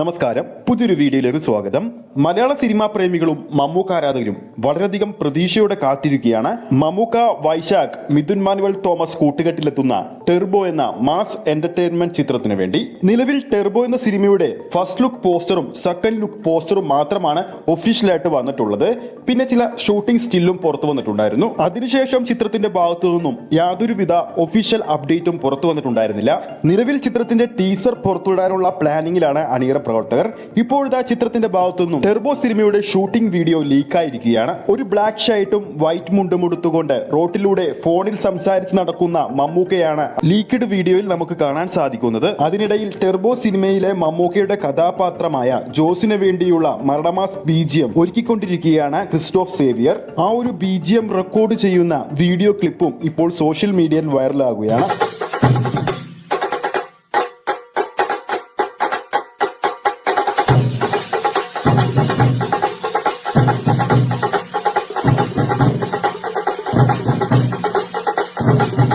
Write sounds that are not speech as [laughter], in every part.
നമസ്കാരം. പുതിയൊരു വീഡിയോയിലേക്ക് സ്വാഗതം. മലയാള സിനിമാ പ്രേമികളും മമ്മൂക്ക ആരാധകരും വളരെയധികം പ്രതീക്ഷയോടെ കാത്തിരിക്കുകയാണ്. മമ്മൂക്ക വൈശാഖ് മിഥുൻ മാനുവൽ തോമസ് കൂട്ടുകെട്ടിലെത്തുന്ന ടെർബോ എന്ന മാസ് എന്റർടൈൻമെന്റ് ചിത്രത്തിന് വേണ്ടി നിലവിൽ ടെർബോ എന്ന സിനിമയുടെ ഫസ്റ്റ് ലുക്ക് പോസ്റ്ററും സെക്കൻഡ് ലുക്ക് പോസ്റ്ററും മാത്രമാണ് ഒഫീഷ്യലായിട്ട് വന്നിട്ടുള്ളത്. പിന്നെ ചില ഷൂട്ടിംഗ് സ്റ്റില്ലും പുറത്തു വന്നിട്ടുണ്ടായിരുന്നു. അതിനുശേഷം ചിത്രത്തിന്റെ ഭാഗത്തു നിന്നും യാതൊരുവിധ ഒഫീഷ്യൽ അപ്ഡേറ്റും പുറത്തു വന്നിട്ടുണ്ടായിരുന്നില്ല. നിലവിൽ ചിത്രത്തിന്റെ ടീസർ പുറത്തുവിടാനുള്ള പ്ലാനിങ്ങിലാണ് അണിയറ പ്രവർത്തകർ ഇപ്പോഴത്തെ ചിത്രത്തിന്റെ ഭാഗത്തു നിന്നും ടെർബോ സിനിമയുടെ ഷൂട്ടിംഗ് വീഡിയോ ലീക്കായിരിക്കുകയാണ്. ഒരു ബ്ലാക്ക് ഷർട്ടും വൈറ്റ് മുണ്ടും ഉടുത്തുകൊണ്ട് റോട്ടിലൂടെ ഫോണിൽ സംസാരിച്ച് നടക്കുന്ന മമ്മൂക്കയാണ് ലീക്ക്ഡ് വീഡിയോയിൽ നമുക്ക് കാണാൻ സാധിക്കുന്നത്. അതിനിടയിൽ ടെർബോ സിനിമയിലെ മമ്മൂക്കയുടെ കഥാപാത്രമായ ജോസിന് വേണ്ടിയുള്ള മരണമാസ് ബീജിയം ഒരുക്കിക്കൊണ്ടിരിക്കുകയാണ് ക്രിസ്റ്റോഫ് സേവിയർ. ആ ഒരു ബീജിയം റെക്കോർഡ് ചെയ്യുന്ന വീഡിയോ ക്ലിപ്പും ഇപ്പോൾ സോഷ്യൽ മീഡിയയിൽ വൈറലാകുകയാണ്.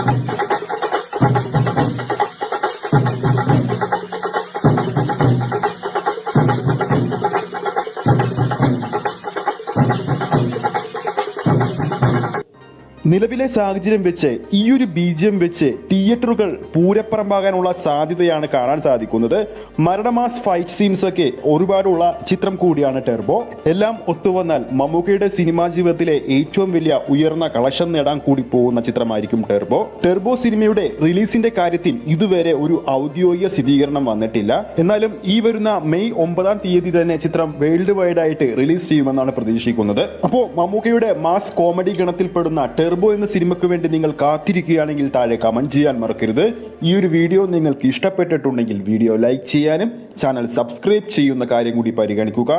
Thank [laughs] you. നിലവിലെ സാഹചര്യം വെച്ച് ഈ ഒരു ബീജം വെച്ച് തിയേറ്ററുകൾ പൂരപ്പറമ്പാകാനുള്ള സാധ്യതയാണ് കാണാൻ സാധിക്കുന്നത്. മരണമാസ് ഫൈറ്റ് സീൻസ് ഒക്കെ ഒരുപാടുള്ള ചിത്രം കൂടിയാണ് ടെർബോ. എല്ലാം ഒത്തുവന്നാൽ മമ്മൂക്കയുടെ സിനിമാ ജീവിതത്തിലെ ഏറ്റവും വലിയ ഉയർന്ന കളക്ഷൻ നേടാൻ കൂടി പോകുന്ന ചിത്രമായിരിക്കും ടെർബോ. ടെർബോ സിനിമയുടെ റിലീസിന്റെ കാര്യത്തിൽ ഇതുവരെ ഒരു ഔദ്യോഗിക സ്ഥിരീകരണം വന്നിട്ടില്ല. എന്നാലും ഈ വരുന്ന മെയ് ഒമ്പതാം തീയതി തന്നെ ചിത്രം വേൾഡ് വൈഡ് ആയിട്ട് റിലീസ് ചെയ്യുമെന്നാണ് പ്രതീക്ഷിക്കുന്നത്. അപ്പോൾ മമ്മൂക്കയുടെ മാസ് കോമഡി ഗണത്തിൽപ്പെടുന്ന ടെർബോ എന്ന സിനിമയ്ക്ക് വേണ്ടി നിങ്ങൾ കാത്തിരിക്കുകയാണെങ്കിൽ താഴെ കമന്റ് ചെയ്യാൻ മറക്കരുത്. ഈ ഒരു വീഡിയോ നിങ്ങൾക്ക് ഇഷ്ടപ്പെട്ടിട്ടുണ്ടെങ്കിൽ വീഡിയോ ലൈക്ക് ചെയ്യാനും ചാനൽ സബ്സ്ക്രൈബ് ചെയ്യുന്ന കാര്യം കൂടി പരിഗണിക്കുക.